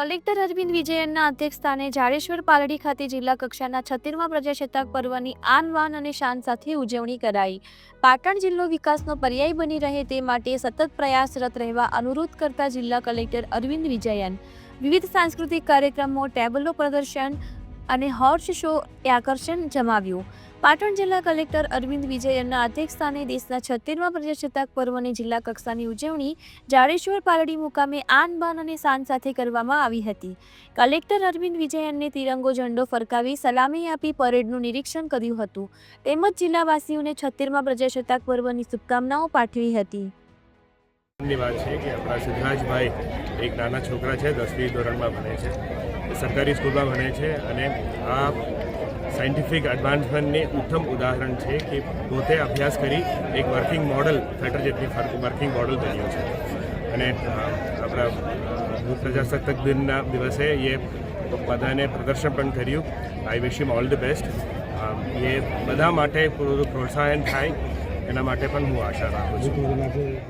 Collector Arvind વિજયનના અધ્યક્ષસ્થાને જાડેશ્વર પાલડી ખાતે જિલ્લા કક્ષાના છત્રીસમા પ્રજાસત્તાક પર્વની આન વાન અને શાન સાથે ઉજવણી કરાઈ. પાટણ જિલ્લો વિકાસનો પર્યાય બની રહે તે માટે સતત પ્રયાસરત રહેવા અનુરોધ કરતા જિલ્લા કલેક્ટર અરવિંદ વિજયન. વિવિધ સાંસ્કૃતિક કાર્યક્રમો, ટેબલો પ્રદર્શન અને હોર્સ શો એ આકર્ષણ જમાવ્યું. પાટણ જિલ્લા કલેક્ટર અરવિંદ વિજયનના અધ્યક્ષસ્થાને દેશના છત્તેરમા પ્રજાસત્તાક પર્વની જિલ્લા કક્ષાની ઉજવણી જાડેશ્વર પાલડી મુકામે આન બાન અને શાન સાથે કરવામાં આવી હતી. કલેક્ટર અરવિંદ વિજયનને તિરંગો ઝંડો ફરકાવી સલામી આપી પરેડનું નિરીક્ષણ કર્યું હતું. તેમજ જિલ્લાવાસીઓને છત્તેરમા પ્રજાસત્તાક પર્વની શુભકામનાઓ પાઠવી હતી. વાત છે કે આપણા સિદ્ધરાજભાઈ એક નાના છોકરા છે, દસમી ધોરણમાં ભણે છે. સરકારી સ્કૂલમાં ભણે છે અને આ સાયન્ટિફિક એડવાન્સમેન્ટની ઉત્તમ ઉદાહરણ છે કે પોતે અભ્યાસ કરી એક વર્કિંગ મોડલ ફેટર જેટલી વર્કિંગ મોડલ બન્યો છે. અને આપણા પ્રજાસત્તાક દિનના દિવસે એ બધાને પ્રદર્શન પણ કર્યું. I wish you all the best એ બધા માટે પૂરું પ્રોત્સાહન થાય. એના માટે પણ હું આશા રાખું છું.